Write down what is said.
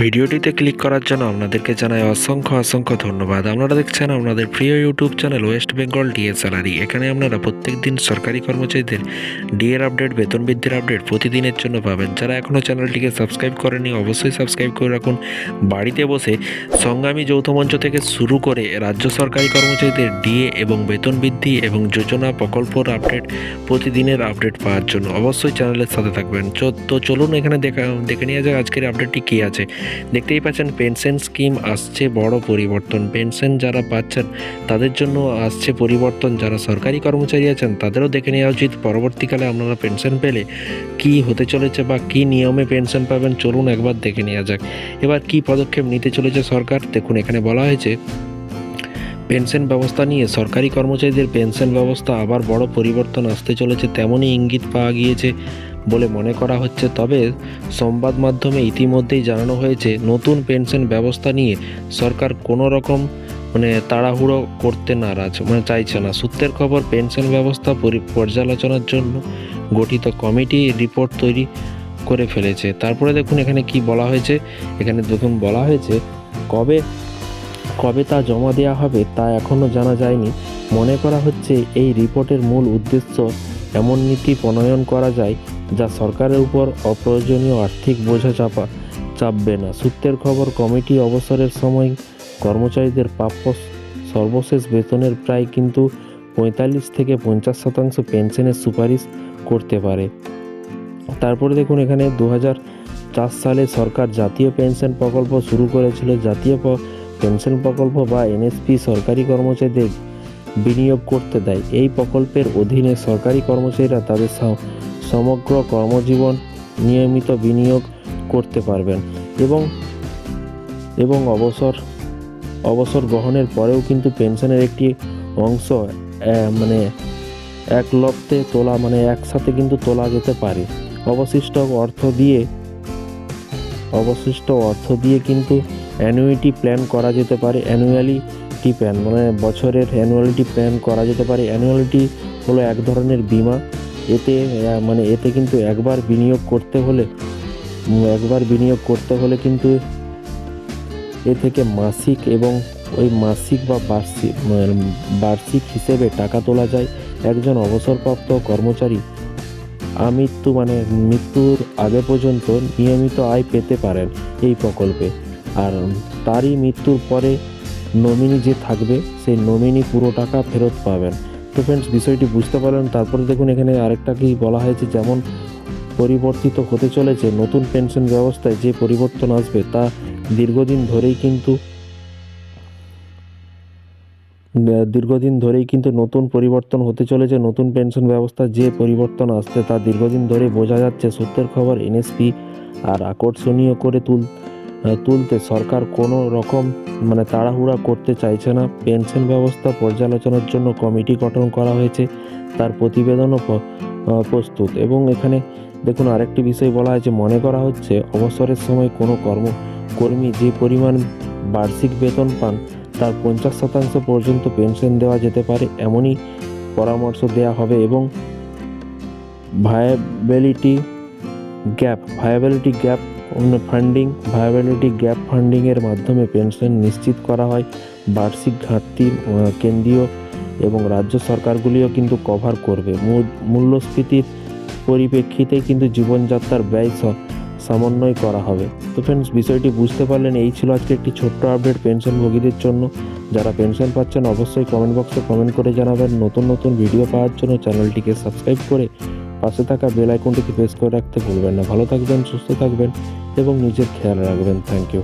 ভিডিওটিতে ক্লিক করার জন্য আপনাদেরকে জানাই অসংখ্য অসংখ্য ধন্যবাদ। আপনারা দেখছেন আপনাদের প্রিয় YouTube channel West Bengal DA salary এখানে আপনারা প্রত্যেক দিন সরকারি কর্মচারীদের ডিএর আপডেট, বেতন বৃদ্ধির আপডেট প্রতিদিনের জন্য পাবেন। যারা এখনও চ্যানেলটিকে সাবস্ক্রাইব করেনি অবশ্যই সাবস্ক্রাইব করে রাখুন। বাড়িতে বসে সংগ্রামী যৌথ মঞ্চ থেকে শুরু করে রাজ্য সরকারি কর্মচারীদের ডিএ এবং বেতন বৃদ্ধি এবং যোজনা প্রকল্পর আপডেট প্রতিদিনের আপডেট পাওয়ার জন্য অবশ্যই চ্যানেলের সাথে থাকবেন। তো চলুন এখানে দেখা, দেখে নেওয়া যাক আজকের আপডেটটি কী আছে। দেখতেই পাচ্ছেন, পেনশন স্কিম আসছে, বড় পরিবর্তন। পেনশন যারা পাচ্ছেন, তাদের জন্য আসছে পরিবর্তন। যারা সরকারি কর্মচারী আছেন, তাদেরও দেখে নেওয়া উচিত। পরবর্তীকালে আপনারা পেনশন পেলে কি হতে চলেছে বা কি নিয়মে পেনশন পাবেন, চলুন একবার দেখে নেওয়া যাক। এবার কি পদক্ষেপ নিতে চলেছে সরকার? দেখুন, এখানে বলা হয়েছে, পেনশন ব্যবস্থা নিয়ে সরকারি কর্মচারীদের পেনশন ব্যবস্থা আবার বড় পরিবর্তন আসতে চলেছে। তেমনই ইঙ্গিত পাওয়া গিয়েছে বলে মনে করা হচ্ছে। তবে সংবাদ মাধ্যমে ইতিমধ্যেই জানানো হয়েছে, নতুন পেনশন ব্যবস্থা নিয়ে সরকার কোনো রকম মানে তাড়াহুড়ো করতে নারাজ মানে চাইছে না। সূত্রের খবর, পেনশন ব্যবস্থা পরি- পর্যালোচনার জন্য গঠিত কমিটি রিপোর্ট তৈরি করে ফেলেছে। তারপরে দেখুন এখানে কি বলা হয়েছে। এখানে দেখুন বলা হয়েছে, কবে কবে তা জমা দেওয়া হবে তা এখনও জানা যায়নি। মনে করা হচ্ছে এই রিপোর্টের মূল উদ্দেশ্য এমন নীতি প্রণয়ন করা যায় যা সরকারের উপর অপ্রয়োজনীয় আর্থিক বোঝা চাপা, চাপবে না। সূত্রের খবর, কমিটি অবসরের সময় কর্মচারীদের প্রাপ্য সর্বশেষ বেতনের প্রায় কিন্তু পঁয়তাল্লিশ থেকে পঞ্চাশ শতাংশ পেনশনের সুপারিশ করতে পারে। তারপরে দেখুন এখানে দু সালে সরকার জাতীয় পেনশন প্রকল্প শুরু করেছিল। জাতীয় পেনশন প্রকল্প বা এনএসপি সরকারি কর্মচারীদের বিনিয়োগ করতে দেয়। এই প্রকল্পের অধীনে সরকারি কর্মচারীরা তাদের সমগ্র কর্মজীবন নিয়মিত বিনিয়োগ করতে পারবেন এবং এবং অবসর অবসর গ্রহণের পরেও কিন্তু পেনশনের একটি অংশ মানে এক লপ্তে তোলা মানে একসাথে কিন্তু তোলা যেতে পারে। অবশিষ্ট অর্থ দিয়ে, অবশিষ্ট অর্থ দিয়ে কিন্তু অ্যানুইটি প্ল্যান করা যেতে পারে অ্যানুয়ালিটি প্ল্যান মানে বছরের অ্যানুয়ালিটি প্ল্যান করা যেতে পারে। অ্যানুয়ালিটি হলো এক ধরনের বিমা এতে মানে এতে কিন্তু একবার বিনিয়োগ করতে হলে একবার বিনিয়োগ করতে হলে কিন্তু এ থেকে মাসিক এবং ওই মাসিক বা বার্ষিক বার্ষিক হিসেবে টাকা তোলা যায়। একজন অবসরপ্রাপ্ত কর্মচারী আমৃত্যু মানে মৃত্যুর আগে পর্যন্ত নিয়মিত আয় পেতে পারেন এই প্রকল্পে। আর তারই মৃত্যুর পরে নমিনি যে থাকবে, সেই নমিনি পুরো টাকা ফেরত পাবেন। তো ফ্রেন্ডস বিষয়টি বুঝতে পারলেন। তারপরে দেখুন, এখানে আরেকটা কি বলা হয়েছে, যেমন পরিবর্তিত হতে চলেছে নতুন পেনশন ব্যবস্থায় যে পরিবর্তন আসবে তা দীর্ঘদিন ধরেই কিন্তু দীর্ঘদিন ধরেই কিন্তু নতুন পরিবর্তন হতে চলেছে। নতুন পেনশন ব্যবস্থা যে পরিবর্তন আসছে তা দীর্ঘদিন ধরে বোঝা যাচ্ছে। সূত্রের খবর এনএসপি আর আকর্ষণীয় করে তুল তুলতে সরকার কোনো রকম মানে তাড়াহুড়া করতে চাইছে না। পেনশন ব্যবস্থা পর্যালোচনার জন্য কমিটি গঠন করা হয়েছে। তার প্রতিবেদনও প্রস্তুত। এবং এখানে দেখুন, আরেকটি বিষয় বলা হয়েছে, মনে করা হচ্ছে অবসরের সময় কোনো কর্ম কর্মী যে পরিমাণ বার্ষিক বেতন পান, তার পঞ্চাশ শতাংশ পর্যন্ত পেনশন দেওয়া যেতে পারে, এমনই পরামর্শ দেওয়া হবে। এবং viability gap viability gap funding viability gap ফান্ডিংয়ের মাধ্যমে পেনশন নিশ্চিত করা হয়। বার্ষিক ঘাটতি কেন্দ্রীয় এবং রাজ্য সরকারগুলিও কিন্তু কভার করবে। মূল- মূল্যস্ফীতির পরিপ্রেক্ষিতে কিন্তু জীবনযাত্রার ব্যয় সমন্বয় করা হবে। তো ফ্রেন্ডস বিষয়টি বুঝতে পারলেন, এই ছিল আজকে একটি ছোট্ট আপডেট পেনশনভোগীদের জন্য। যারা পেনশন পাচ্ছেন, অবশ্যই কমেন্ট বক্সে কমেন্ট করে জানাবেন। নতুন নতুন ভিডিও পাওয়ার জন্য চ্যানেলটিকে সাবস্ক্রাইব করে পাশে থাকা বেল আইকনটিকে প্রেস করে রাখতে ভুলবেন না। ভালো থাকবেন, সুস্থ থাকবেন এবং নিজের খেয়াল রাখবেন। Thank you